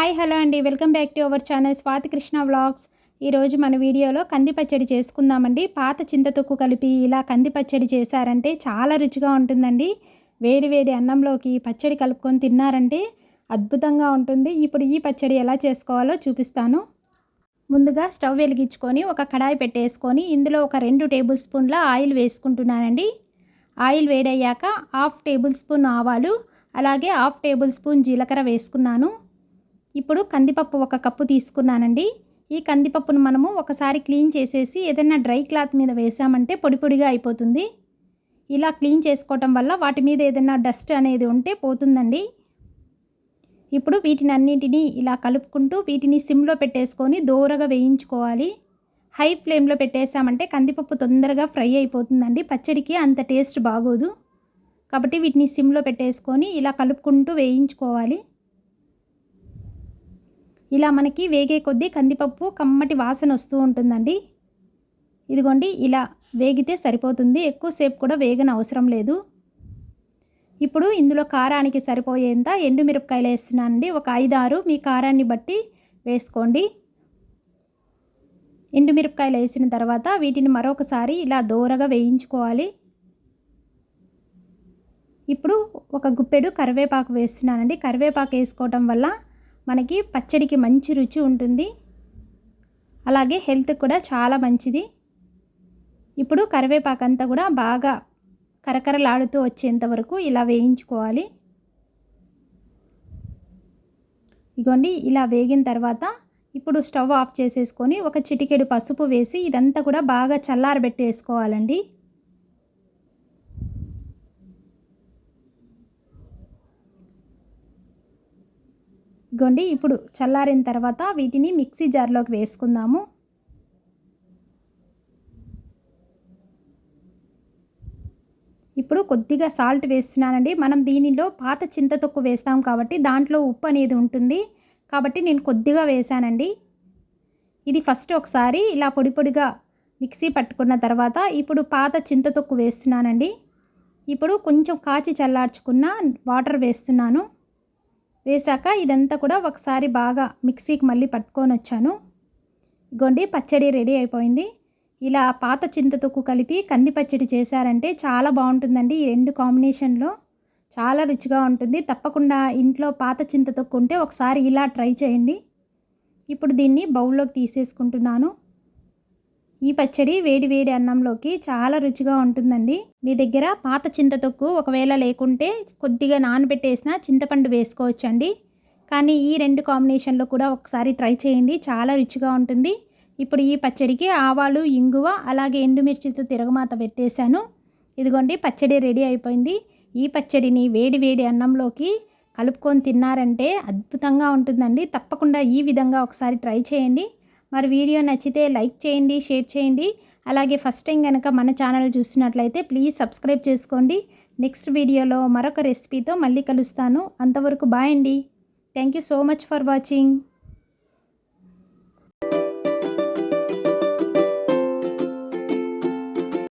Hi hello అండి. Welcome back to our channel Swathi Krishna vlogs. ఈరోజు మన వీడియోలో కంది పచ్చడి చేసుకుందామండి. పాత చింతతొక్కు కలిపి ఇలా కంది పచ్చడి చేశారంటే చాలా రుచిగా ఉంటుందండి. వేడి వేడి అన్నంలోకి పచ్చడి కలుపుకొని తిన్నారంటే అద్భుతంగా ఉంటుంది. ఇప్పుడు ఈ పచ్చడి ఎలా చేసుకోవాలో చూపిస్తాను. ముందుగా స్టవ్ వెలిగించుకొని ఒక కడాయి పెట్టేసుకొని ఇందులో ఒక రెండు టేబుల్ స్పూన్ల ఆయిల్ వేసుకుంటున్నానండి. ఆయిల్ వేడయ్యాక హాఫ్ టేబుల్ స్పూన్ ఆవాలు అలాగే హాఫ్ టేబుల్ స్పూన్ జీలకర్ర వేసుకున్నాను. ఇప్పుడు కందిపప్పు ఒక కప్పు తీసుకున్నానండి. ఈ కందిపప్పును మనము ఒకసారి క్లీన్ చేసేసి ఏదైనా డ్రై క్లాత్ మీద వేసామంటే పొడి పొడిగా అయిపోతుంది. ఇలా క్లీన్ చేసుకోవటం వల్ల వాటి మీద ఏదైనా డస్ట్ అనేది ఉంటే పోతుందండి. ఇప్పుడు వీటిని అన్నింటినీ ఇలా కలుపుకుంటూ వీటిని సిమ్లో పెట్టేసుకొని దూరగా వేయించుకోవాలి. హై ఫ్లేమ్లో పెట్టేసామంటే కందిపప్పు తొందరగా ఫ్రై అయిపోతుందండి. పచ్చడికి అంత టేస్ట్ బాగోదు. కాబట్టి వీటిని సిమ్లో పెట్టేసుకొని ఇలా కలుపుకుంటూ వేయించుకోవాలి. ఇలా మనకి వేగే కొద్దీ కందిపప్పు కమ్మటి వాసన వస్తూ ఉంటుందండి. ఇదిగోండి ఇలా వేగితే సరిపోతుంది. ఎక్కువసేపు కూడా వేగన అవసరం లేదు. ఇప్పుడు ఇందులో కారానికి సరిపోయేంత ఎండుమిరపకాయలు వేస్తున్నానండి. ఒక ఐదారు మీ కారాన్ని బట్టి వేసుకోండి. ఎండుమిరపకాయలు వేసిన తర్వాత వీటిని మరొకసారి ఇలా దోరగా వేయించుకోవాలి. ఇప్పుడు ఒక గుప్పెడు కరివేపాకు వేస్తున్నానండి. కరివేపాకు వేసుకోవటం వల్ల మనకి పచ్చడికి మంచి రుచి ఉంటుంది. అలాగే హెల్త్ కూడా చాలా మంచిది. ఇప్పుడు కరివేపాకు అంతా కూడా బాగా కరకరలాడుతూ వచ్చేంత వరకు ఇలా వేయించుకోవాలి. ఇగోండి ఇలా వేగిన తర్వాత ఇప్పుడు స్టవ్ ఆఫ్ చేసేసుకొని ఒక చిటికెడు పసుపు వేసి ఇదంతా కూడా బాగా చల్లారబెట్టేసుకోవాలండి. ఇగోండి ఇప్పుడు చల్లారిన తర్వాత వీటిని మిక్సీ జార్లోకి వేసుకుందాము. ఇప్పుడు కొద్దిగా సాల్ట్ వేస్తున్నానండి. మనం దీనిలో పాత చింతతొక్కు వేస్తాం కాబట్టి దాంట్లో ఉప్పు అనేది ఉంటుంది. కాబట్టి నేను కొద్దిగా వేశానండి. ఇది ఫస్ట్ ఒకసారి ఇలా పొడి పొడిగా మిక్సీ పట్టుకున్న తర్వాత ఇప్పుడు పాత చింతతొక్కు వేస్తున్నానండి. ఇప్పుడు కొంచెం కాచి చల్లార్చుకున్న వాటర్ వేస్తున్నాను. వేశాక ఇదంతా కూడా ఒకసారి బాగా మిక్సీకి మళ్ళీ పట్టుకొని వచ్చాను. ఇగోండి పచ్చడి రెడీ అయిపోయింది. ఇలా పాత చింతతొక్కు కలిపి కంది పచ్చడి చేశారంటే చాలా బాగుంటుందండి ఈ రెండు కాంబినేషన్లో. చాలా రుచిగా ఉంటుంది. తప్పకుండా ఇంట్లో పాత చింతతొక్కు ఉంటే ఒకసారి ఇలా ట్రై చేయండి. ఇప్పుడు దీన్ని బౌల్లోకి తీసేసుకుంటున్నాను. ఈ పచ్చడి వేడి వేడి అన్నంలోకి చాలా రుచిగా ఉంటుందండి. మీ దగ్గర పాత చింతతొక్కు ఒకవేళ లేకుంటే కొద్దిగా నానబెట్టేసిన చింతపండు వేసుకోవచ్చండి. కానీ ఈ రెండు కాంబినేషన్లో కూడా ఒకసారి ట్రై చేయండి చాలా రుచిగా ఉంటుంది. ఇప్పుడు ఈ పచ్చడికి ఆవాలు ఇంగువ అలాగే ఎండుమిర్చితో తిరగమాత పెట్టేశాను. ఇదిగోండి పచ్చడి రెడీ అయిపోయింది. ఈ పచ్చడిని వేడి వేడి అన్నంలోకి కలుపుకొని తిన్నారంటే అద్భుతంగా ఉంటుందండి. తప్పకుండా ఈ విధంగా ఒకసారి ట్రై చేయండి. మరి వీడియో నచ్చితే లైక్ చేయండి షేర్ చేయండి. అలాగే ఫస్ట్ టైం కనుక మన ఛానల్ చూసినట్లయితే ప్లీజ్ సబ్స్క్రైబ్ చేసుకోండి. నెక్స్ట్ వీడియోలో మరొక రెసిపీతో మళ్ళీ కలుస్తాను. అంతవరకు బాయ్ అండి. Thank you so much for watching